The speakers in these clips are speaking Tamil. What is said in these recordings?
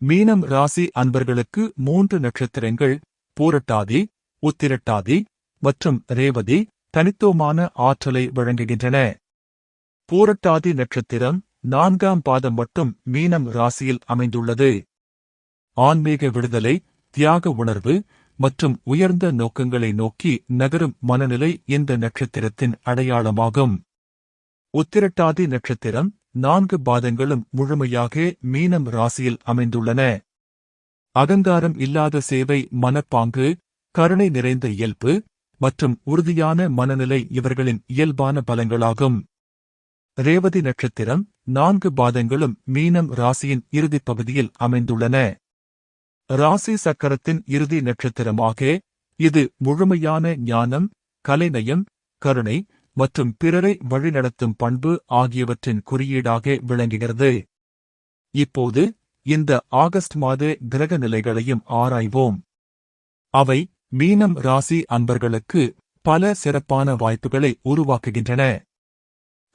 மீனம் ராசி அன்பர்களுக்கு மூன்று நட்சத்திரங்கள். பூரட்டாதி உத்திரட்டாதி மற்றும் ரேவதி தனித்துவமான ஆற்றலை வழங்குகின்றன. பூரட்டாதி நட்சத்திரம் நான்காம் பாதம் மட்டும் மீனம் ராசியில் அமைந்துள்ளது. ஆன்மீக விடுதலை தியாக உணர்வு மற்றும் உயர்ந்த நோக்கங்களை நோக்கி நகரும் மனநிலை இந்த நட்சத்திரத்தின் அடையாளமாகும். உத்திரட்டாதி நட்சத்திரம் நான்கு பாதங்களும் முழுமையாக மீனம் ராசியில் அமைந்துள்ளன. அகங்காரம் இல்லாத சேவை மனப்பாங்கு கருணை நிறைந்த இயல்பு மற்றும் உறுதியான மனநிலை இவர்களின் இயல்பான பலங்களாகும் ரேவதி நட்சத்திரம் நான்கு பாதங்களும் மீனம் ராசியின் இறுதிப் பகுதியில் அமைந்துள்ளன. ராசி சக்கரத்தின் இறுதி நட்சத்திரமாக இது முழுமையான ஞானம் கலைநயம் கருணை மற்றும் பிறரை வழிநடத்தும் பண்பு ஆகியவற்றின் குறியீடாக விளங்குகிறது. இப்போது இந்த ஆகஸ்ட் மாத கிரக நிலைகளையும் ஆராய்வோம். அவை மீனம் ராசி அன்பர்களுக்கு பல சிறப்பான வாய்ப்புகளை உருவாக்குகின்றன.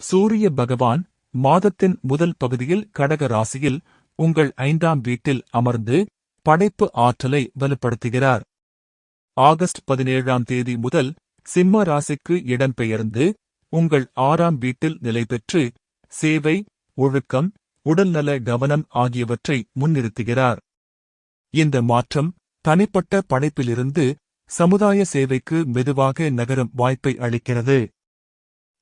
சூரிய பகவான் மாதத்தின் முதல் பகுதியில் கடக ராசியில் உங்கள் ஐந்தாம் வீட்டில் அமர்ந்து படைப்பு ஆற்றலை வலுப்படுத்துகிறார். ஆகஸ்ட் பதினேழாம் தேதி முதல் சிம்ம ராசிக்கு இடம்பெயர்ந்து உங்கள் ஆறாம் வீட்டில் நிலை பெற்று சேவை ஒழுக்கம் உடல்நல கவனம் ஆகியவற்றை முன்னிறுத்துகிறார். இந்த மாற்றம் தனிப்பட்ட படைப்பிலிருந்து சமுதாய சேவைக்கு மெதுவாக நகரும் வாய்ப்பை அளிக்கிறது.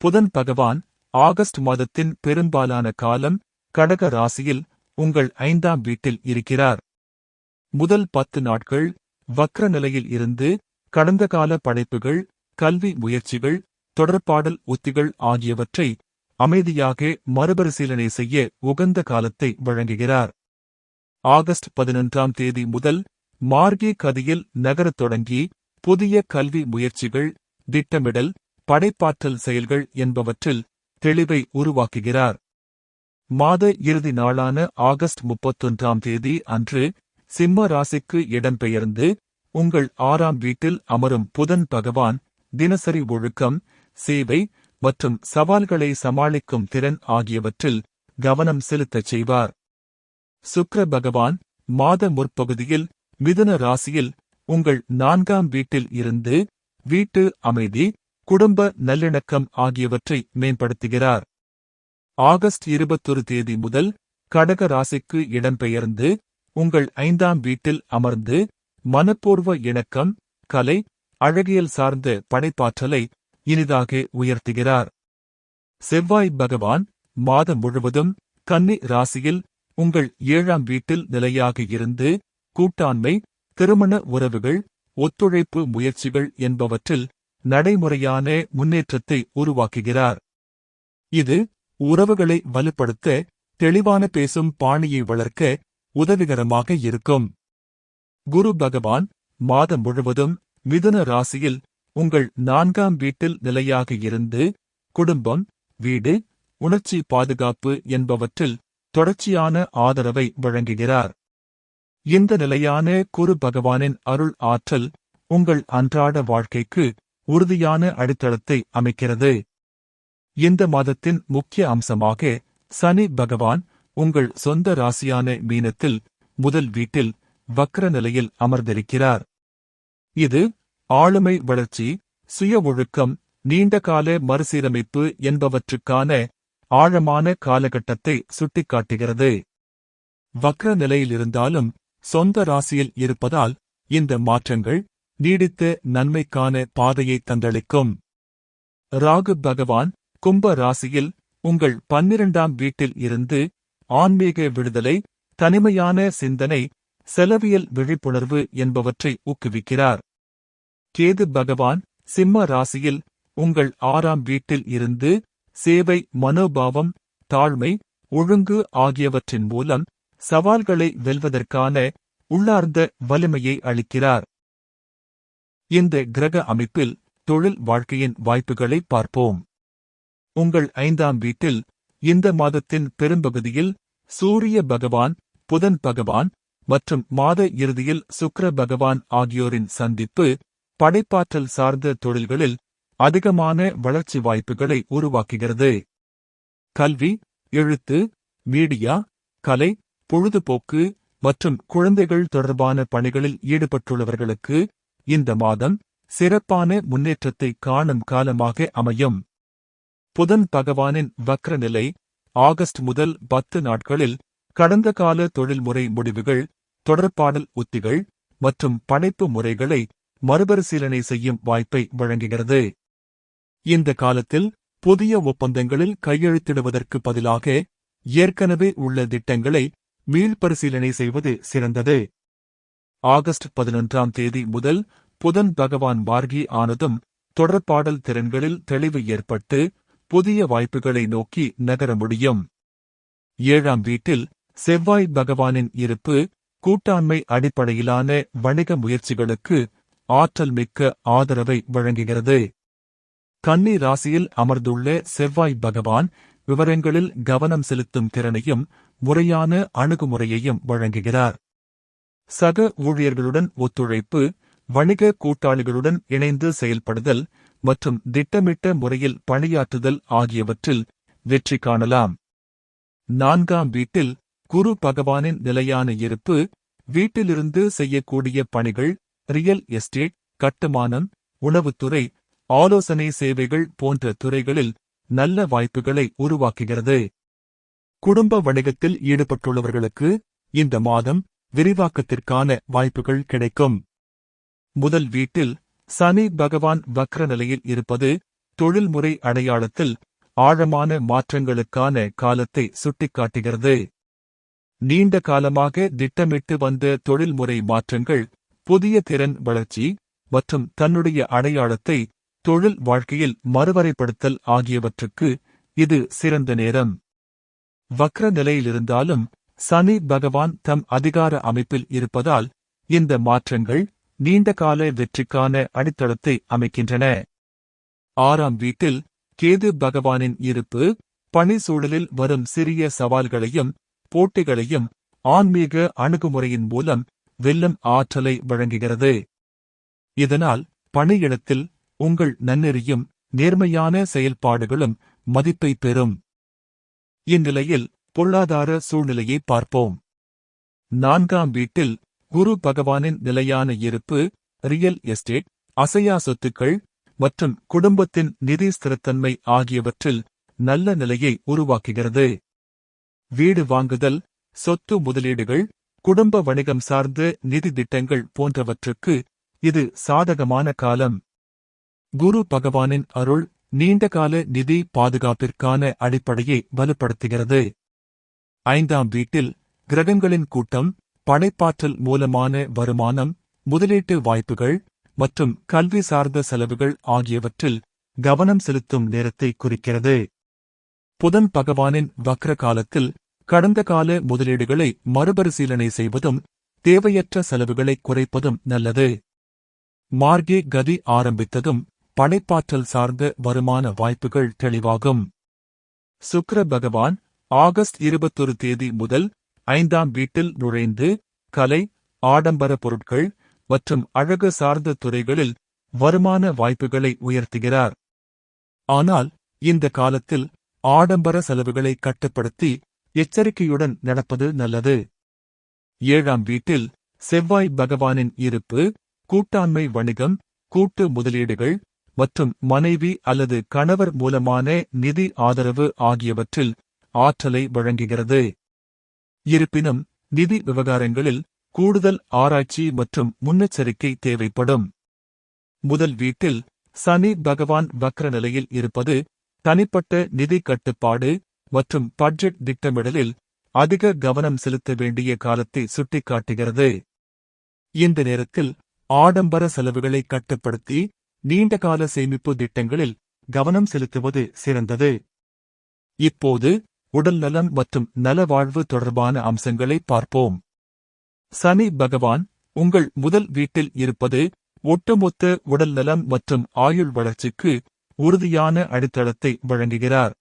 புதன் பகவான் ஆகஸ்ட் மாதத்தின் பெரும்பாலான காலம் கடக ராசியில் உங்கள் ஐந்தாம் வீட்டில் இருக்கிறார். முதல் பத்து நாட்கள் வக்ர நிலையில் இருந்து கடந்த கால படைப்புகள் கல்வி முயற்சிகள் தொடர்பாடல் உத்திகள் ஆகியவற்றை அமைதியாக மறுபரிசீலனை செய்ய உகந்த காலத்தை வழங்குகிறார். ஆகஸ்ட் பதினொன்றாம் தேதி முதல் மார்கி கதியில் நகரத் தொடங்கி புதிய கல்வி முயற்சிகள் திட்டமிடல் படைப்பாற்றல் செயல்கள் என்பவற்றில் தெளிவை உருவாக்குகிறார். மாத இறுதி நாளான ஆகஸ்ட் முப்பத்தொன்றாம் தேதி அன்று சிம்ம ராசிக்கு இடம்பெயர்ந்து உங்கள் ஆறாம் வீட்டில் அமரும் புதன் பகவான் தினசரி ஒழுக்கம் சேவை மற்றும் சவால்களை சமாளிக்கும் திறன் ஆகியவற்றில் கவனம் செலுத்தச் செய்வார். சுக்ர பகவான் மாத முற்பகுதியில் மிதுன ராசியில் உங்கள் நான்காம் வீட்டில் இருந்து வீட்டு அமைதி குடும்ப நல்லிணக்கம் ஆகியவற்றை மேம்படுத்துகிறார். ஆகஸ்ட் இருபத்தொரு தேதி முதல் கடக ராசிக்கு இடம்பெயர்ந்து உங்கள் ஐந்தாம் வீட்டில் அமர்ந்து மனப்பூர்வ இணக்கம் கலை அழகியல் சார்ந்த படைப்பாற்றலை இனிதாக உயர்த்துகிறார். செவ்வாய் பகவான் மாதம் முழுவதும் கன்னி ராசியில் உங்கள் ஏழாம் வீட்டில் நிலையாக இருந்து கூட்டாண்மை திருமண உறவுகள் ஒத்துழைப்பு முயற்சிகள் என்பவற்றில் நடைமுறையான முன்னேற்றத்தை உருவாக்குகிறார். இது உறவுகளை வலுப்படுத்த தெளிவான பேசும் பாணியை வளர்க்க உதவிகரமாக இருக்கும். குரு பகவான் மாதம் முழுவதும் மிதுன ராசியில் உங்கள் நான்காம் வீட்டில் நிலையாக இருந்து குடும்பம் வீடு உணர்ச்சி பாதுகாப்பு என்பவற்றில் தொடர்ச்சியான ஆதரவை வழங்குகிறார். இந்த நிலையான குரு பகவானின் அருள் ஆற்றல் உங்கள் அன்றாட வாழ்க்கைக்கு உறுதியான அடித்தளத்தை அமைக்கிறது. இந்த மாதத்தின் முக்கிய அம்சமாக சனி பகவான் உங்கள் சொந்த ராசியான மீனத்தில் முதல் வீட்டில் வக்ர நிலையில் அமர்ந்திருக்கிறார். இது ஆளுமை வளர்ச்சி சுய ஒழுக்கம் நீண்டகால மறுசீரமைப்பு என்பவற்றுக்கான ஆழமான காலகட்டத்தை சுட்டிக்காட்டுகிறது. வக்ர நிலையிலிருந்தாலும் சொந்த ராசியில் இருப்பதால் இந்த மாற்றங்கள் நீடித்த நன்மைக்கான பாதையை தந்தளிக்கும். ராகு பகவான் கும்ப ராசியில் உங்கள் பன்னிரண்டாம் வீட்டில் இருந்து ஆன்மீக விடுதலை தனிமையான சிந்தனை செலவியல் விழிப்புணர்வு என்பவற்றை ஊக்குவிக்கிறார். கேது பகவான் சிம்ம ராசியில் உங்கள் ஆறாம் வீட்டில் இருந்து சேவை மனோபாவம் தாழ்மை ஒழுங்கு ஆகியவற்றின் மூலம் சவால்களை வெல்வதற்கான உள்ளார்ந்த வலிமையை அளிக்கிறார். இந்த கிரக அமைப்பில் தொழில் வாழ்க்கையின் வாய்ப்புகளை பார்ப்போம். உங்கள் ஐந்தாம் வீட்டில் இந்த மாதத்தின் பெரும்பகுதியில் சூரிய பகவான் புதன் பகவான் மற்றும் மாத இறுதியில் சுக்கர பகவான் ஆகியோரின் சந்திப்பு படைப்பாற்றல் சார்ந்த தொழில்களில் அதிகமான வளர்ச்சி வாய்ப்புகளை உருவாக்குகிறது. கல்வி எழுத்து மீடியா கலை பொழுதுபோக்கு மற்றும் குழந்தைகள் தொடர்பான பணிகளில் ஈடுபட்டுள்ளவர்களுக்கு இந்த மாதம் சிறப்பான முன்னேற்றத்தை காணும் காலமாக அமையும். புதன் பகவானின் வக்ர நிலை ஆகஸ்ட் முதல் பத்து நாட்களில் கடந்த கால தொழில்முறை முடிவுகள் தொடர்பாடல் உத்திகள் மற்றும் படைப்பு முறைகளை மறுபரிசீலனை செய்யும் வாய்ப்பை வழங்குகிறது. இந்த காலத்தில் புதிய ஒப்பந்தங்களில் கையெழுத்திடுவதற்கு பதிலாக ஏற்கனவே உள்ள திட்டங்களை மீள்பரிசீலனை செய்வது சிறந்தது. ஆகஸ்ட் பதினொன்றாம் தேதி முதல் புதன் பகவான் மார்கி ஆனதும் தொடர்பாடல் திறன்களில் தெளிவு ஏற்பட்டு புதிய வாய்ப்புகளை நோக்கி நகர முடியும். ஏழாம் வீட்டில் செவ்வாய் பகவானின் இருப்பு கூட்டாண்மை அடிப்படையிலான வணிக முயற்சிகளுக்கு ஆற்றல் மிக்க ஆதரவை வழங்குகிறது. கன்னி ராசியில் அமர்ந்துள்ள செவ்வாய் பகவான் விவரங்களில் கவனம் செலுத்தும் திறனையும் முறையான அணுகுமுறையையும் வழங்குகிறார். சக ஊழியர்களுடன் ஒத்துழைப்பு வணிக கூட்டாளிகளுடன் இணைந்து செயல்படுதல் மற்றும் திட்டமிட்ட முறையில் பணியாற்றுதல் ஆகியவற்றில் வெற்றி காணலாம். நான்காம் வீட்டில் குரு பகவானின் நிலையான இருப்பு வீட்டிலிருந்து செய்யக்கூடிய பணிகள் ரியல் எஸ்டேட் கட்டுமானம் உணவுத்துறை ஆலோசனை சேவைகள் போன்ற துறைகளில் நல்ல வாய்ப்புகளை உருவாக்குகிறது. குடும்ப வணிகத்தில் ஈடுபட்டுள்ளவர்களுக்கு இந்த மாதம் விரிவாக்கத்திற்கான வாய்ப்புகள் கிடைக்கும். முதல் வீட்டில் சனி பகவான் வக்ர நிலையில் இருப்பது தொழில்முறை அடையாளத்தில் ஆழமான மாற்றங்களுக்கான காலத்தை சுட்டிக்காட்டுகிறது. நீண்ட காலமாக திட்டமிட்டு வந்த தொழில்முறை மாற்றங்கள் புதிய திறன் வளர்ச்சி மற்றும் தன்னுடைய அடையாளத்தை தொழில் வாழ்க்கையில் மறுவரைப்படுத்தல் ஆகியவற்றுக்கு இது சிறந்த நேரம். வக்ர நிலையிலிருந்தாலும் சனி பகவான் தம் அதிகார அமைப்பில் இருப்பதால் இந்த மாற்றங்கள் நீண்டகால வெற்றிக்கான அடித்தளத்தை அமைக்கின்றன. ஆறாம் வீட்டில் கேது பகவானின் இருப்பு பணி சூழலில் வரும் சிறிய சவால்களையும் போட்டிகளையும் ஆன்மீக அணுகுமுறையின் மூலம் வெல்லும் ஆற்றலை வழங்குகிறது. இதனால் பணியிடத்தில் உங்கள் நன்னெறியும் நேர்மையான செயல்பாடுகளும் மதிப்பை பெறும். இந்நிலையில் பொருளாதார சூழ்நிலையை பார்ப்போம். நான்காம் வீட்டில் குரு பகவானின் நிலையான இருப்பு ரியல் எஸ்டேட் அசையா சொத்துக்கள் மற்றும் குடும்பத்தின் நிதி ஸ்திரத்தன்மை ஆகியவற்றில் நல்ல நிலையை உருவாக்குகிறது. வீடு வாங்குதல் சொத்து முதலீடுகள் குடும்ப வணிகம் சார்ந்த நிதி திட்டங்கள் போன்றவற்றுக்கு இது சாதகமான காலம். குரு பகவானின் அருள் நீண்டகால நிதி பாதுகாப்பிற்கான அடிப்படையை வலுப்படுத்துகிறது. ஐந்தாம் வீட்டில் கிரகங்களின் கூட்டம் படைப்பாற்றல் மூலமான வருமானம் முதலீட்டு வாய்ப்புகள் மற்றும் கல்வி சார்ந்த செலவுகள் ஆகியவற்றில் கவனம் செலுத்தும் நேரத்தை குறிக்கிறது. புதன் பகவானின் வக்ர காலத்தில் கடந்த கால முதலீடுகளை மறுபரிசீலனை செய்வதும் தேவையற்ற செலவுகளை குறைப்பதும் நல்லது. மார்கே கதி ஆரம்பித்ததும் படைப்பாற்றல் சார்ந்த வருமான வாய்ப்புகள் தெளிவாகும். சுக்கர பகவான் ஆகஸ்ட் இருபத்தொரு தேதி முதல் ஐந்தாம் வீட்டில் நுழைந்து கலை ஆடம்பர பொருட்கள் மற்றும் அழகு சார்ந்த துறைகளில் வருமான வாய்ப்புகளை உயர்த்துகிறார். ஆனால் இந்த காலத்தில் ஆடம்பர செலவுகளை கட்டுப்படுத்தி எச்சரிக்கையுடன் நடப்பது நல்லது. ஏழாம் வீட்டில் செவ்வாய் பகவானின் இருப்பு கூட்டாண்மை வணிகம் கூட்டு முதலீடுகள் மற்றும் மனைவி அல்லது கணவர் மூலமான நிதி ஆதரவு ஆகியவற்றில் ஆற்றலை வழங்குகிறது. இருப்பினும் நிதி விவகாரங்களில் கூடுதல் ஆராய்ச்சி மற்றும் முன்னெச்சரிக்கை தேவைப்படும். முதல் வீட்டில் சனி பகவான் வக்ர நிலையில் இருப்பது தனிப்பட்ட நிதி கட்டுப்பாடு மற்றும் பட்ஜெட் திட்டமிடலில் அதிக கவனம் செலுத்த வேண்டிய காலத்தை சுட்டிக்காட்டுகிறது. இந்த நேரத்தில் ஆடம்பர செலவுகளை கட்டுப்படுத்தி நீண்டகால சேமிப்பு திட்டங்களில் கவனம் செலுத்துவது சிறந்தது. இப்போது உடல்நலம் மற்றும் நலவாழ்வு தொடர்பான அம்சங்களை பார்ப்போம். சனி பகவான் உங்கள் முதல் வீட்டில் இருப்பது ஒட்டுமொத்த உடல்நலம் மற்றும் ஆயுள் வளர்ச்சிக்கு உறுதியான அடித்தளத்தை வழங்குகிறார்.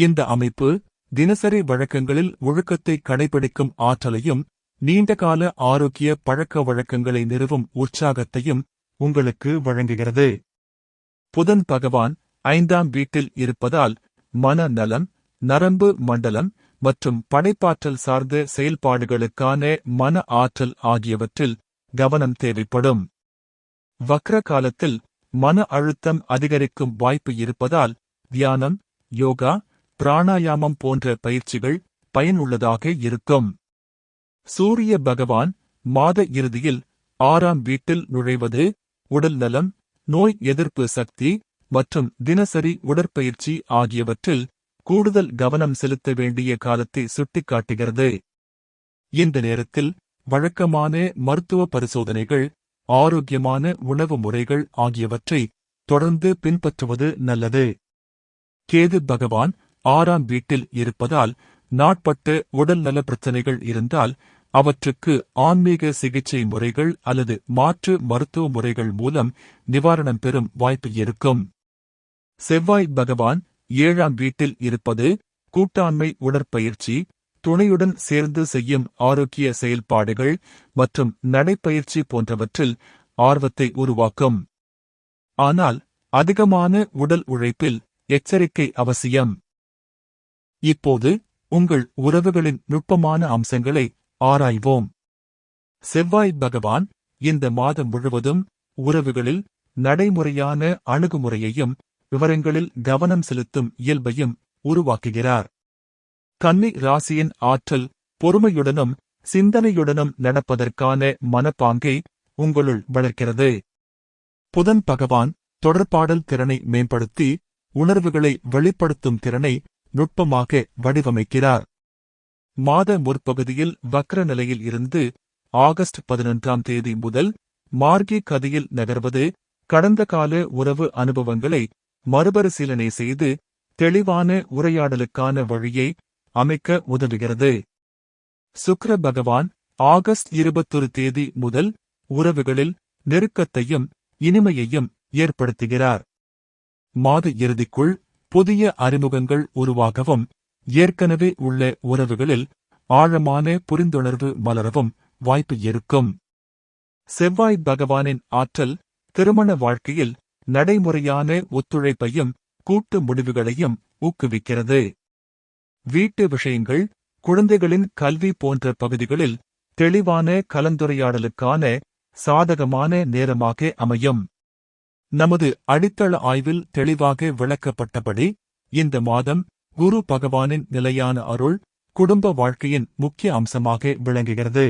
இந்த அமைப்பு தினசரி வழக்கங்களில் ஒழுக்கத்தை கடைபிடிக்கும் ஆற்றலையும் நீண்டகால ஆரோக்கிய பழக்க வழக்கங்களை நிறுவும் உற்சாகத்தையும் உங்களுக்கு வழங்குகிறது. புதன் பகவான் ஐந்தாம் வீட்டில் இருப்பதால் மன நலம் நரம்பு மண்டலம் மற்றும் படைப்பாற்றல் சார்ந்த செயல்பாடுகளுக்கான மன ஆற்றல் ஆகியவற்றில் கவனம் தேவைப்படும். வக்ர காலத்தில் மன அழுத்தம் அதிகரிக்கும் வாய்ப்பு இருப்பதால் தியானம் யோகா பிராணாயாமம் போன்ற பயிற்சிகள் பயனுள்ளதாக இருக்கும். சூரிய பகவான் மாத இறுதியில் ஆறாம் வீட்டில் நுழைவது உடல் நலம் நோய் எதிர்ப்பு சக்தி மற்றும் தினசரி உடற்பயிற்சி ஆகியவற்றில் கூடுதல் கவனம் செலுத்த வேண்டிய காலத்தை சுட்டிக்காட்டுகிறது. இந்த நேரத்தில் வழக்கமான மருத்துவ பரிசோதனைகள் ஆரோக்கியமான உணவு முறைகள் ஆகியவற்றை தொடர்ந்து பின்பற்றுவது நல்லது. கேது பகவான் ஆறாம் வீட்டில் இருப்பதால் நாட்பட்டு உடல்நல பிரச்சனைகள் இருந்தால் அவற்றுக்கு ஆன்மீக சிகிச்சை முறைகள் அல்லது மாற்று மருத்துவ முறைகள் மூலம் நிவாரணம் பெறும் வாய்ப்பு இருக்கும். செவ்வாய் பகவான் ஏழாம் வீட்டில் இருப்பது கூட்டாண்மை உடற்பயிற்சி துணையுடன் சேர்ந்து செய்யும் ஆரோக்கிய செயல்பாடுகள் மற்றும் நடைப்பயிற்சி போன்றவற்றில் ஆர்வத்தை உருவாக்கும். ஆனால் அதிகமான உடல் உழைப்பில் எச்சரிக்கை அவசியம். இப்போது உங்கள் உறவுகளின் நுட்பமான அம்சங்களை ஆராய்வோம். செவ்வாய் பகவான் இந்த மாதம் முழுவதும் உறவுகளில் நடைமுறையான அணுகுமுறையையும் விவரங்களில் கவனம் செலுத்தும் இயல்பையும் உருவாக்குகிறார். கன்னி ராசியின் ஆற்றல் பொறுமையுடனும் சிந்தனையுடனும் நடப்பதற்கான மனப்பாங்கை உங்களுள் வளர்க்கிறது. புதன் பகவான் தொடர்பாடல் திறனை மேம்படுத்தி உணர்வுகளை வெளிப்படுத்தும் திறனை நுட்பமாக வடிவமைக்கிறார். மாத முற்பகுதியில் வக்ர நிலையில் இருந்து ஆகஸ்ட் பதினொன்றாம் தேதி முதல் மார்கி கதியில் நகர்வது கடந்த கால உறவு அனுபவங்களை மறுபரிசீலனை செய்து தெளிவான உரையாடலுக்கான வழியை அமைக்க உதவுகிறது. சுக்ர பகவான் ஆகஸ்ட் இருபத்தொரு தேதி முதல் உறவுகளில் நெருக்கத்தையும் இனிமையையும் ஏற்படுத்துகிறார். மாத இறுதிக்குள் புதிய அறிமுகங்கள் உருவாகவும் ஏற்கனவே உள்ள உறவுகளில் ஆழமான புரிந்துணர்வு மலரவும் வாய்ப்பு இருக்கும். செவ்வாய் பகவானின் ஆற்றல் திருமண வாழ்க்கையில் நடைமுறையான ஒத்துழைப்பையும் கூட்டு முடிவுகளையும் ஊக்குவிக்கிறது. வீட்டு விஷயங்கள் குழந்தைகளின் கல்வி போன்ற பகுதிகளில் தெளிவான கலந்துரையாடலுக்கான சாதகமான நேரமாக அமையும். நமது அடித்தள ஆய்வில் தெளிவாக விளக்கப்பட்டபடி இந்த மாதம் குரு பகவானின் நிலையான அருள் குடும்ப வாழ்க்கையின் முக்கிய அம்சமாக விளங்குகிறது.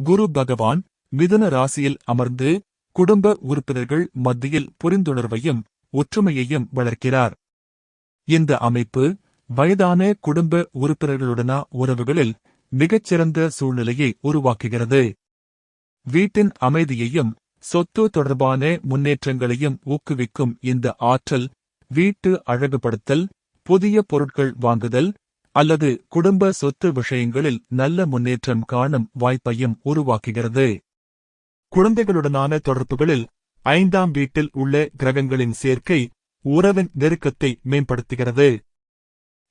குரு பகவான் மிதுன ராசியில் அமர்ந்து குடும்ப உறுப்பினர்கள் மத்தியில் புரிந்துணர்வையும் ஒற்றுமையையும் வளர்க்கிறார். இந்த அமைப்பு வயதான குடும்ப உறுப்பினர்களுடனா உறவுகளில் மிகச்சிறந்த சூழ்நிலையை உருவாக்குகிறது. வீட்டின் அமைதியையும் சொத்து தொடர்பான முன்னேற்றங்களையும் ஊக்குவிக்கும் இந்த ஆற்றல் வீட்டு அழகுபடுத்தல் புதிய பொருட்கள் வாங்குதல் அல்லது குடும்ப சொத்து விஷயங்களில் நல்ல முன்னேற்றம் காணும் வாய்ப்பையும் உருவாக்குகிறது. குழந்தைகளுடனான தொடர்புகளில் ஐந்தாம் வீட்டில் உள்ள கிரகங்களின் சேர்க்கை உறவின் நெருக்கத்தை மேம்படுத்துகிறது.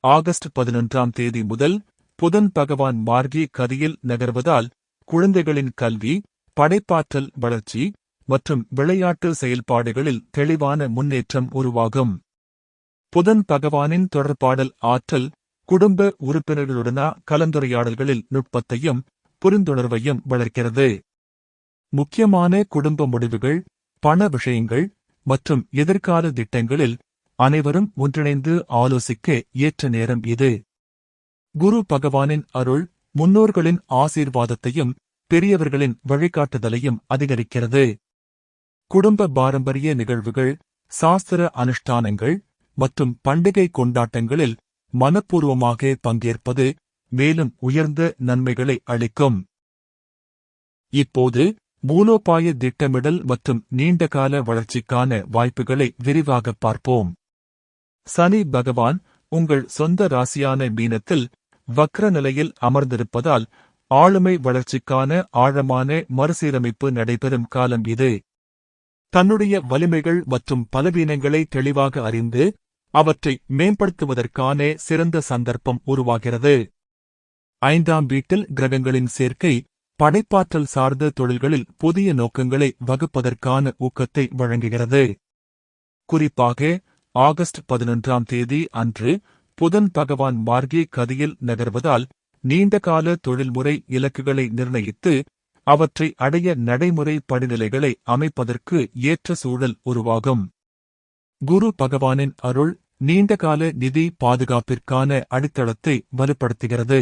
ஆகஸ்ட் பதினொன்றாம் தேதி முதல் புதன் பகவான் மார்கி கதியில் நகர்வதால் குழந்தைகளின் கல்வி படைப்பாற்றல் வளர்ச்சி மற்றும் விளையாட்டு செயல்பாடுகளில் தெளிவான முன்னேற்றம் உருவாகும். புதன் பகவானின் தொடர்பாடல் ஆற்றல் குடும்ப உறுப்பினர்களுடனா கலந்துரையாடல்களில் நுட்பத்தையும் புரிந்துணர்வையும் வளர்க்கிறது. முக்கியமான குடும்ப முடிவுகள் பண விஷயங்கள் மற்றும் எதிர்கால திட்டங்களில் அனைவரும் ஒன்றிணைந்து ஆலோசிக்க ஏற்ற நேரம் இது. குரு பகவானின் அருள் முன்னோர்களின் ஆசீர்வாதத்தையும் பெரியவர்களின் வழிகாட்டுதலையும் அதிகரிக்கிறது. குடும்ப பாரம்பரிய நிகழ்வுகள் சாஸ்திர அனுஷ்டானங்கள் மற்றும் பண்டிகை கொண்டாட்டங்களில் மனப்பூர்வமாக பங்கேற்பது மேலும் உயர்ந்த நன்மைகளை அளிக்கும். இப்போது மூலோபாய திட்டமிடல் மற்றும் நீண்டகால வளர்ச்சிக்கான வாய்ப்புகளை விரிவாக பார்ப்போம். சனி பகவான் உங்கள் சொந்த ராசியான மீனத்தில் வக்ர நிலையில் அமர்ந்திருப்பதால் ஆளுமை வளர்ச்சிக்கான ஆழமான மறுசீரமைப்பு நடைபெறும் காலம் இது. தன்னுடைய வலிமைகள் மற்றும் பலவீனங்களை தெளிவாக அறிந்து அவற்றை மேம்படுத்துவதற்கான சிறந்த சந்தர்ப்பம் உருவாகிறது. ஐந்தாம் வீட்டில் கிரகங்களின் சேர்க்கை படைப்பாற்றல் சார்ந்த தொழில்களில் புதிய நோக்கங்களை வகுப்பதற்கான ஊக்கத்தை வழங்குகிறது. குறிப்பாக ஆகஸ்ட் பதினொன்றாம் தேதி அன்று புதன் பகவான் மார்கி கதியில் நகர்வதால் நீண்டகால தொழில்முறை இலக்குகளை நிர்ணயித்து அவற்றை அடைய நடைமுறை படிநிலைகளை அமைப்பதற்கு ஏற்ற சூழல் உருவாகும். குரு பகவானின் அருள் நீண்டகால நிதி பாதுகாப்பிற்கான அடித்தளத்தை வலுப்படுத்துகிறது.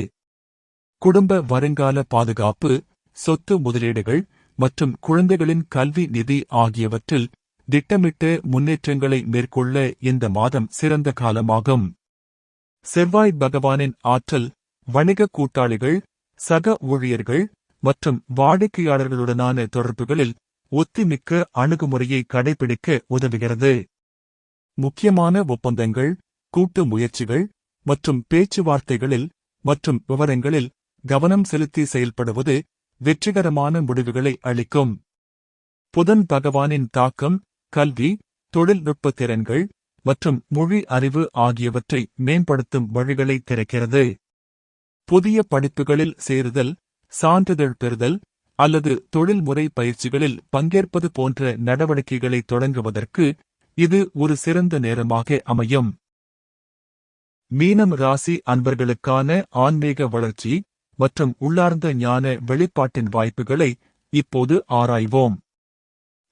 குடும்ப வருங்கால பாதுகாப்பு சொத்து முதலீடுகள் மற்றும் குழந்தைகளின் கல்வி நிதி ஆகியவற்றில் திட்டமிட்டு முன்னேற்றங்களை மேற்கொள்ள இந்த மாதம் சிறந்த காலமாகும். செவ்வாய் பகவானின் ஆற்றல் வணிக கூட்டாளிகள் சக ஊழியர்கள் மற்றும் வாடிக்கையாளர்களுடனான தொடர்புகளில் ஒத்திமிக்க அணுகுமுறையை கடைபிடிக்க உதவுகிறது. முக்கியமான ஒப்பந்தங்கள் கூட்டு முயற்சிகள் மற்றும் பேச்சுவார்த்தைகளில் மற்றும் விவரங்களில் கவனம் செலுத்தி செயல்படுவது வெற்றிகரமான முடிவுகளை அளிக்கும். புதன் பகவானின் தாக்கம் கல்வி தொழில்நுட்ப திறன்கள் மற்றும் மொழி அறிவு ஆகியவற்றை மேம்படுத்தும் வழிகளை திறக்கிறது. புதிய படிப்புகளில் சேருதல் சான்றிதழ் பெறுதல் அல்லது தொழில்முறை பயிற்சிகளில் பங்கேற்பது போன்ற நடவடிக்கைகளை தொடங்குவதற்கு இது ஒரு சிறந்த நேரமாக அமையும். மீனம் ராசி அன்பர்களுக்கான ஆன்மீக வளர்ச்சி மற்றும் உள்ளார்ந்த ஞான வெளிப்பாட்டின் வாய்ப்புகளை இப்போது ஆராய்வோம்.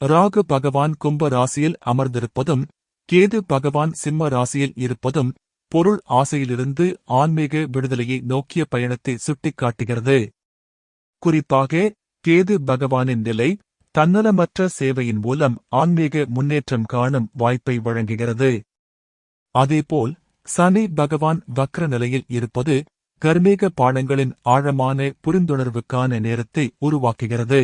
ராகு பகவான் கும்ப ராசியில் அமர்ந்திருப்பதும் கேது பகவான் சிம்ம ராசியில் இருப்பதும் பொருள் ஆசையிலிருந்து ஆன்மீக விடுதலையை நோக்கிய பயணத்தை சுட்டிக்காட்டுகிறது. குறிப்பாக கேது பகவானின் நிலை தன்னலமற்ற சேவையின் மூலம் ஆன்மீக முன்னேற்றம் காணும் வாய்ப்பை வழங்குகிறது. அதேபோல் சனி பகவான் வக்ர நிலையில் இருப்பது கர்மீக பாடங்களின் ஆழமான புரிந்துணர்வுக்கான நேரத்தை உருவாக்குகிறது.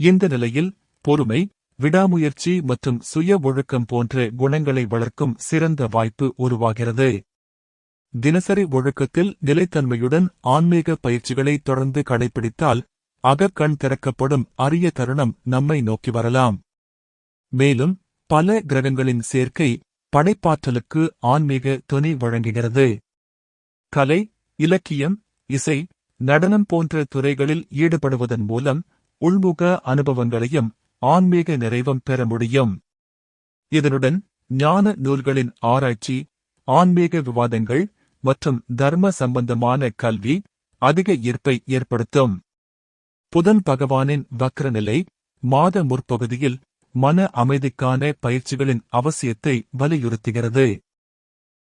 இந்த நிலையில் பொறுமை விடாமுயற்சி மற்றும் சுய ஒழுக்கம் போன்ற குணங்களை வளர்க்கும் சிறந்த வாய்ப்பு உருவாகிறது. தினசரி ஒழுக்கத்தில் நிலைத்தன்மையுடன் ஆன்மீக பயிற்சிகளை தொடர்ந்து கடைபிடித்தால் அகக்கண் திறக்கப்படும் அரிய தருணம் நம்மை நோக்கி வரலாம். மேலும் பல கிரகங்களின் சேர்க்கை படைப்பாற்றலுக்கு ஆன்மீக துணை வழங்குகிறது. கலை இலக்கியம் இசை நடனம் போன்ற துறைகளில் ஈடுபடுவதன் மூலம் உள்முக அனுபவங்களையும் ஆன்மீக நிறைவும் பெற முடியும். இதனுடன் ஞான நூல்களின் ஆராய்ச்சி ஆன்மீக விவாதங்கள் மற்றும் தர்ம சம்பந்தமான கல்வி அதிக ஈர்ப்பை ஏற்படுத்தும். புதன் பகவானின் வக்ரநிலை மாத முற்பகுதியில் மன அமைதிக்கான பயிற்சிகளின் அவசியத்தை வலியுறுத்துகிறது.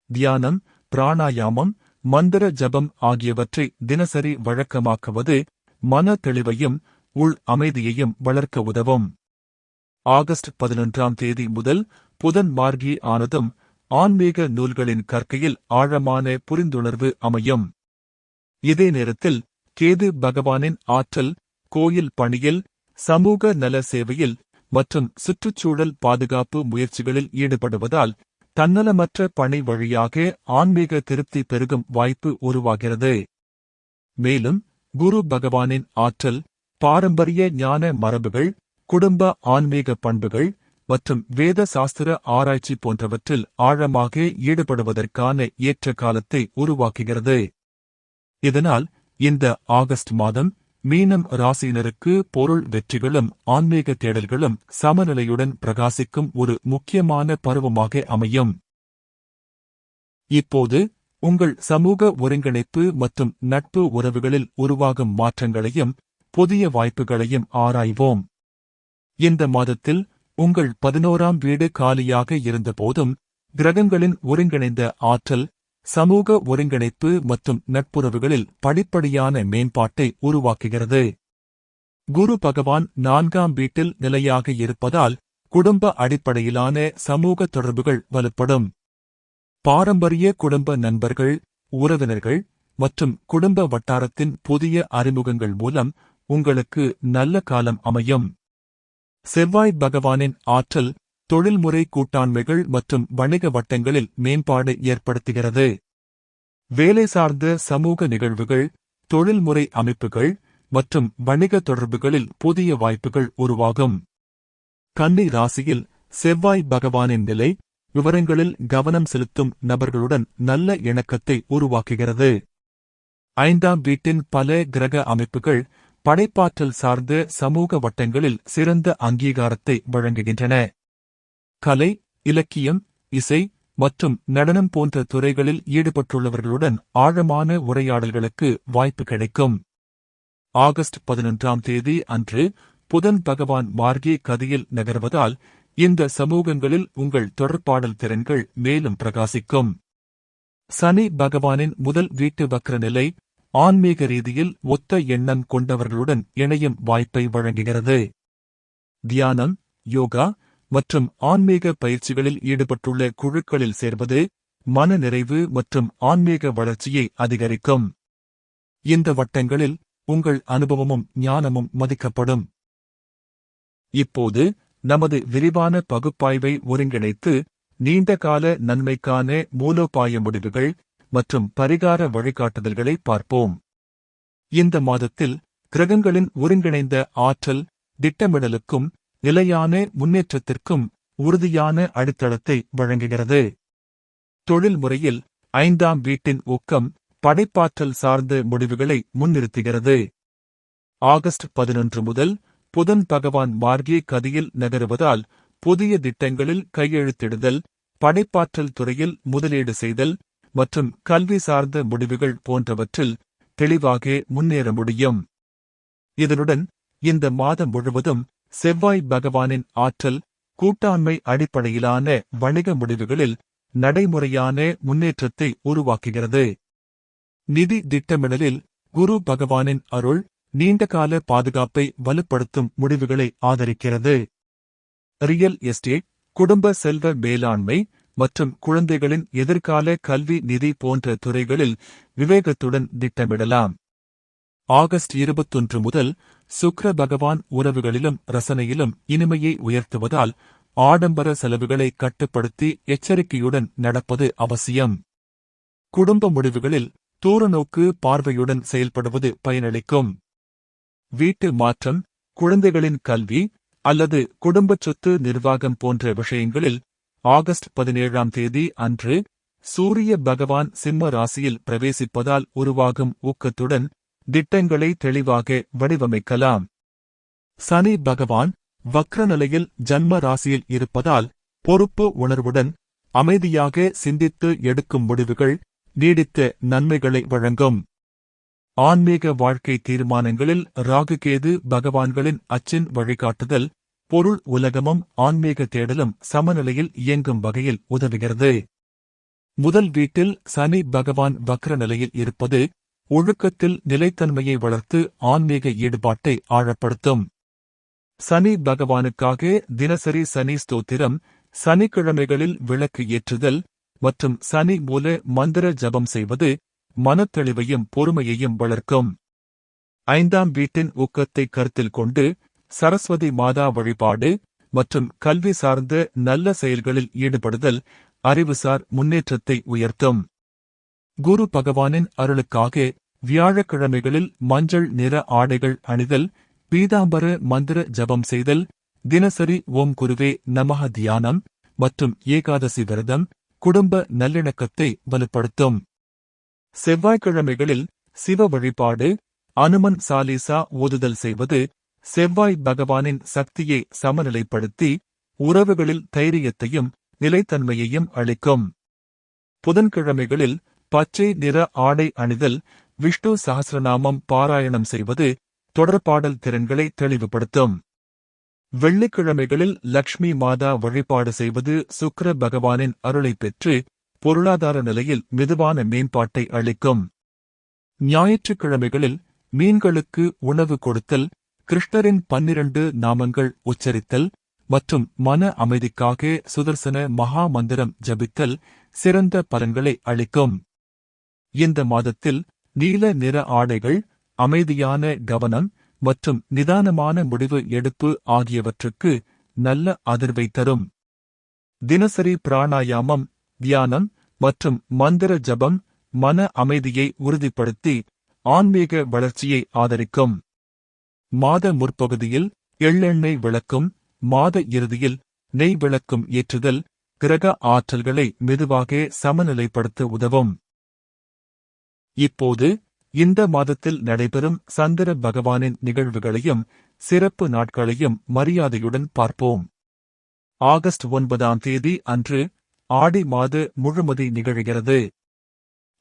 தியானம் பிராணாயாமம் மந்திர ஜபம் ஆகியவற்றை தினசரி வழக்கமாக்குவது மன தெளிவையும் உள் அமைதியையும் வளர்க்க உதவும். ஆகஸ்ட் பதினொன்றாம் தேதி முதல் புதன் மார்கி ஆனதும் ஆன்மீக நூல்களின் கற்கையில் ஆழமான புரிந்துணர்வு அமையும். இதே நேரத்தில் கேது பகவானின் ஆற்றல் கோயில் பணியில் சமூக நல சேவையில் மற்றும் சுற்றுச்சூழல் பாதுகாப்பு முயற்சிகளில் ஈடுபடுவதால் தன்னலமற்ற பணி வழியாக ஆன்மீக திருப்தி பெருகும் வாய்ப்பு உருவாகிறது. மேலும் குரு பகவானின் ஆற்றல் பாரம்பரிய ஞான மரபுகள் குடும்ப ஆன்மீக பண்புகள் மற்றும் வேத சாஸ்திர ஆராய்ச்சி போன்றவற்றில் ஆழமாக ஈடுபடுவதற்கான ஏற்ற காலத்தை உருவாக்குகிறது. இதனால் இந்த ஆகஸ்ட் மாதம் மீனம் ராசியினருக்கு பொருள் வெற்றிகளும் ஆன்மீக தேடல்களும் சமநிலையுடன் பிரகாசிக்கும் ஒரு முக்கியமான பருவமாக அமையும். இப்போது உங்கள் சமூக ஒருங்கிணைப்பு மற்றும் நட்பு உறவுகளில் உருவாகும் மாற்றங்களையும் புதிய வாய்ப்புகளையும் ஆராய்வோம். இந்த மாதத்தில் உங்கள் பதினோராம் வீடு காலியாக இருந்தபோதும் கிரகங்களின் ஒருங்கிணைந்த ஆற்றல் சமூக ஒருங்கிணைப்பு மற்றும் நட்புறவுகளில் படிப்படியான மேம்பாட்டை உருவாக்குகிறது. குரு பகவான் நான்காம் வீட்டில் நிலையாக இருப்பதால் குடும்ப அடிப்படையிலான சமூக தொடர்புகள் வலுப்படும். பாரம்பரிய குடும்ப நண்பர்கள் உறவினர்கள் மற்றும் குடும்ப வட்டாரத்தின் புதிய அறிமுகங்கள் மூலம் உங்களுக்கு நல்ல காலம் அமையும். செவ்வாய் பகவானின் ஆற்றல் தொழில்முறை கூட்டாண்மைகள் மற்றும் வணிக வட்டங்களில் மேம்பாடு ஏற்படுத்துகிறது. வேலை சார்ந்த சமூக நிகழ்வுகள் தொழில்முறை அமைப்புகள் மற்றும் வணிக தொடர்புகளில் புதிய வாய்ப்புகள் உருவாகும். கன்னி ராசியில் செவ்வாய் பகவானின் நிலை விவரங்களில் கவனம் செலுத்தும் நபர்களுடன் நல்ல இணக்கத்தை உருவாக்குகிறது. ஐந்தாம் வீட்டின் பல கிரக அமைப்புகள் படைப்பாற்றல் சார்ந்த சமூக வட்டங்களில் சிறந்த அங்கீகாரத்தை வழங்குகின்றன. கலை இலக்கியம் இசை மற்றும் நடனம் போன்ற துறைகளில் ஈடுபட்டுள்ளவர்களுடன் ஆழமான உரையாடல்களுக்கு வாய்ப்பு கிடைக்கும். ஆகஸ்ட் பதினொன்றாம் தேதி அன்று புதன் பகவான் மார்கே கதியில் நகர்வதால் இந்த சமூகங்களில் உங்கள் தொடர்பாடல் திறன்கள் மேலும் பிரகாசிக்கும். சனி பகவானின் முதல் வீட்டு வக்ர நிலை ஆன்மீக ரீதியில் ஒத்த எண்ணம் கொண்டவர்களுடன் இணையும் வாய்ப்பை வழங்குகிறது. தியானம் யோகா மற்றும் ஆன்மீக பயிற்சிகளில் ஈடுபட்டுள்ள குழுக்களில் சேர்வது மன நிறைவு மற்றும் ஆன்மீக வளர்ச்சியை அதிகரிக்கும். இந்த வட்டங்களில் உங்கள் அனுபவமும் ஞானமும் மதிக்கப்படும். இப்போது நமது விரிவான பகுப்பாய்வை ஒருங்கிணைத்து நீண்டகால நன்மைக்கான மூலோபாய முடிவுகள் மற்றும் பரிகார வழிகாட்டுதல்களை பார்ப்போம். இந்த மாதத்தில் கிரகங்களின் ஒருங்கிணைந்த ஆற்றல் திட்டமிடலுக்கும் நிலையான முன்னேற்றத்திற்கும் உறுதியான அடித்தளத்தை வழங்குகிறது. தொழில் முறையில் ஐந்தாம் வீட்டின் ஊக்கம் படைப்பாற்றல் சார்ந்த முடிவுகளை முன்னிறுத்துகிறது. ஆகஸ்ட் பதினொன்று முதல் புதன் பகவான் மார்கே கதியில் நகருவதால் புதிய திட்டங்களில் கையெழுத்திடுதல் படைப்பாற்றல் துறையில் முதலீடு செய்தல் மற்றும் கல்வி சார்ந்த முடிவுகள் போன்றவற்றில் தெளிவாக முன்னேற முடியும். இதனுடன் இந்த மாதம் முழுவதும் செவ்வாய் பகவானின் ஆற்றல் கூட்டாண்மை அடிப்படையிலான வணிக முடிவுகளில் நடைமுறையான முன்னேற்றத்தை உருவாக்குகிறது. நிதி திட்டமிடலில் குரு பகவானின் அருள் நீண்டகால பாதுகாப்பை வலுப்படுத்தும் முடிவுகளை ஆதரிக்கிறது. ரியல் எஸ்டேட் குடும்ப செல்வ மேலாண்மை மற்றும் குழந்தைகளின் எதிர்கால கல்வி நிதி போன்ற துறைகளில் விவேகத்துடன் திட்டமிடலாம். ஆகஸ்ட் இருபத்தொன்று முதல் சுக்ர பகவான் உறவுகளிலும் ரசனையிலும் இனிமையை உயர்த்துவதால் ஆடம்பர செலவுகளை கட்டுப்படுத்தி எச்சரிக்கையுடன் நடப்பது அவசியம். குடும்ப முடிவுகளில் தூரநோக்கு பார்வையுடன் செயல்படுவது பயனளிக்கும். வீட்டு மாற்றம் குழந்தைகளின் கல்வி அல்லது குடும்பச் சொத்து நிர்வாகம் போன்ற விஷயங்களில் ஆகஸ்ட் பதினேழாம் தேதி அன்று சூரிய பகவான் சிம்ம ராசியில் பிரவேசிப்பதால் உருவாகும் ஊக்கத்துடன் திட்டங்களை தெளிவாக வடிவமைக்கலாம். சனி பகவான் வக்ரநிலையில் ஜன்ம ராசியில் இருப்பதால் பொறுப்பு உணர்வுடன் அமைதியாக சிந்தித்து எடுக்கும் முடிவுகள் நீடித்த நன்மைகளை வழங்கும். ஆன்மீக வாழ்க்கை தீர்மானங்களில் ராகுகேது பகவான்களின் அச்சின் வழிகாட்டுதல் பொருள் உலகமும் ஆன்மீக தேடலும் சமநிலையில் இயங்கும் வகையில் உதவுகிறது. முதல் வீட்டில் சனி பகவான் வக்ர நிலையில் இருப்பது ஒழுக்கத்தில் நிலைத்தன்மையை வளர்த்து ஆன்மீக ஈடுபாட்டை ஆழப்படுத்தும். சனி பகவானுக்காக தினசரி சனி ஸ்தோத்திரம் சனிக்கிழமைகளில் விளக்கு ஏற்றுதல் மற்றும் சனி மூல மந்திர ஜபம் செய்வது மனத்தெளிவையும் பொறுமையையும் வளர்க்கும். ஐந்தாம் வீட்டின் ஊக்கத்தை கருத்தில் கொண்டு சரஸ்வதி மாதா வழிபாடு மற்றும் கல்வி சார்ந்த நல்ல செயல்களில் ஈடுபடுதல் அறிவுசார் முன்னேற்றத்தை உயர்த்தும். குரு பகவானின் அருளுக்காக வியாழக்கிழமைகளில் மஞ்சள் நிற ஆடைகள் அணிதல் பீதாம்பர மந்திர ஜபம் செய்தல் தினசரி ஓம் குருவே நமஹ தியானம் மற்றும் ஏகாதசி விரதம் குடும்ப நல்லிணக்கத்தை வலுப்படுத்தும். செவ்வாய்க்கிழமைகளில் சிவ வழிபாடு அனுமன் சாலிசா ஓதுதல் செய்வது செவ்வாய் பகவானின் சக்தியை சமநிலைப்படுத்தி உறவுகளில் தைரியத்தையும் நிலைத்தன்மையையும் அளிக்கும். புதன்கிழமைகளில் பச்சை நிற ஆடை அணிதல் விஷ்ணு சகசிரநாமம் பாராயணம் செய்வது தொடர்பாடல் திறன்களை தெளிவுபடுத்தும். வெள்ளிக்கிழமைகளில் லக்ஷ்மி மாதா வழிபாடு செய்வது சுக்கர பகவானின் அருளை பெற்று பொருளாதார நிலையில் மெதுவான மேம்பாட்டை அளிக்கும். ஞாயிற்றுக்கிழமைகளில் மீன்களுக்கு உணவு கொடுத்தல் கிருஷ்ணரின் பன்னிரண்டு நாமங்கள் உச்சரித்தல் மற்றும் மன அமைதிக்காக சுதர்சன மகா மந்திரம் ஜபித்தல் சிறந்த பலன்களை அளிக்கும். இந்த மாதத்தில் நீல நிற ஆடைகள் அமைதியான கவனம் மற்றும் நிதானமான முடிவு எடுப்பு ஆகியவற்றுக்கு நல்ல அதிர்வை தரும். தினசரி பிராணாயாமம் தியானம் மற்றும் மந்திர ஜபம் மன அமைதியை உறுதிப்படுத்தி ஆன்மீக வளர்ச்சியை ஆதரிக்கும். மாத முற்பகுதியில் எள்ளெண்ணெய் விளக்கும் மாத இறுதியில் நெய் விளக்கும் ஏற்றுதல் கிரக ஆற்றல்களை மெதுவாக சமநிலைப்படுத்த உதவும். இப்போது இந்த மாதத்தில் நடைபெறும் சந்திர பகவானின் நிகழ்வுகளையும் சிறப்பு நாட்களையும் மரியாதையுடன் பார்ப்போம். ஆகஸ்ட் ஒன்பதாம் தேதி அன்று ஆடி மாத முழுமதி நிகழ்கிறது.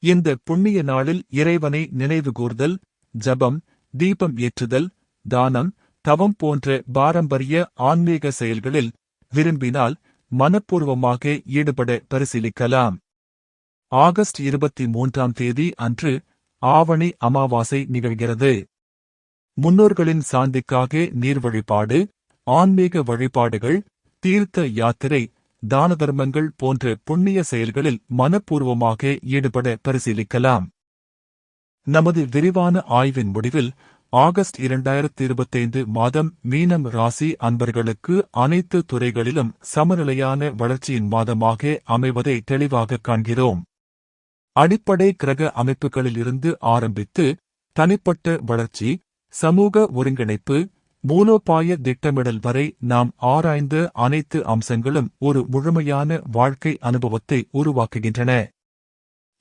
இந்த புண்ணிய நாளில் இறைவனை நினைவுகூர்தல் ஜபம் தீபம் ஏற்றுதல் தானம் தவம் போன்ற பாரம்பரிய ஆன்மீக செயல்களில் விரும்பினால் மனப்பூர்வமாக ஈடுபட பரிசீலிக்கலாம். ஆகஸ்ட் இருபத்தி மூன்றாம் தேதி அன்று ஆவணி அமாவாசை நிகழ்கிறது. முன்னோர்களின் சாந்திக்காக நீர் வழிபாடு ஆன்மீக வழிபாடுகள் தீர்த்த யாத்திரை தான தர்மங்கள் போன்ற புண்ணிய செயல்களில் மனப்பூர்வமாக ஈடுபட பரிசீலிக்கலாம். நமது விரிவான ஆய்வின் முடிவில் ஆகஸ்ட் இரண்டாயிரத்தி இருபத்தைந்து மாதம் மீனம் ராசி அன்பர்களுக்கு அனைத்து துறைகளிலும் சமநிலையான வளர்ச்சியின் மாதமாக அமைவதை தெளிவாக காண்கிறோம். அடிப்படை கிரக அமைப்புகளிலிருந்து ஆரம்பித்து தனிப்பட்ட வளர்ச்சி சமூக ஒருங்கிணைப்பு மூலோபாய திட்டமிடல் வரை நாம் ஆராய்ந்த அனைத்து அம்சங்களும் ஒரு முழுமையான வாழ்க்கை அனுபவத்தை உருவாக்குகின்றன.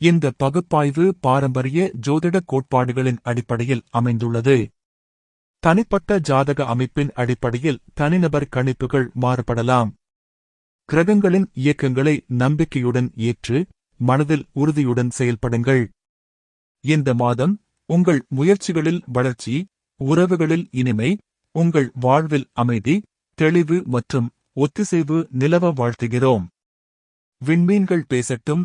இந்த பகுப்பாய்வு பாரம்பரிய ஜோதிட கோட்பாடுகளின் அடிப்படையில் அமைந்துள்ளது. தனிப்பட்ட ஜாதக அமைப்பின் அடிப்படையில் தனிநபர் கணிப்புகள் மாறுபடலாம். கிரகங்களின் இயக்கங்களை நம்பிக்கையுடன் ஏற்று மனதில் உறுதியுடன் செயல்படுங்கள். இந்த மாதம் உங்கள் முயற்சிகளில் வளர்ச்சி உறவுகளில் இனிமை உங்கள் வாழ்வில் அமைதி தெளிவு மற்றும் ஒத்திசைவு நிலவ வாழ்த்துகிறோம். விண்மீன்கள் பேசட்டும்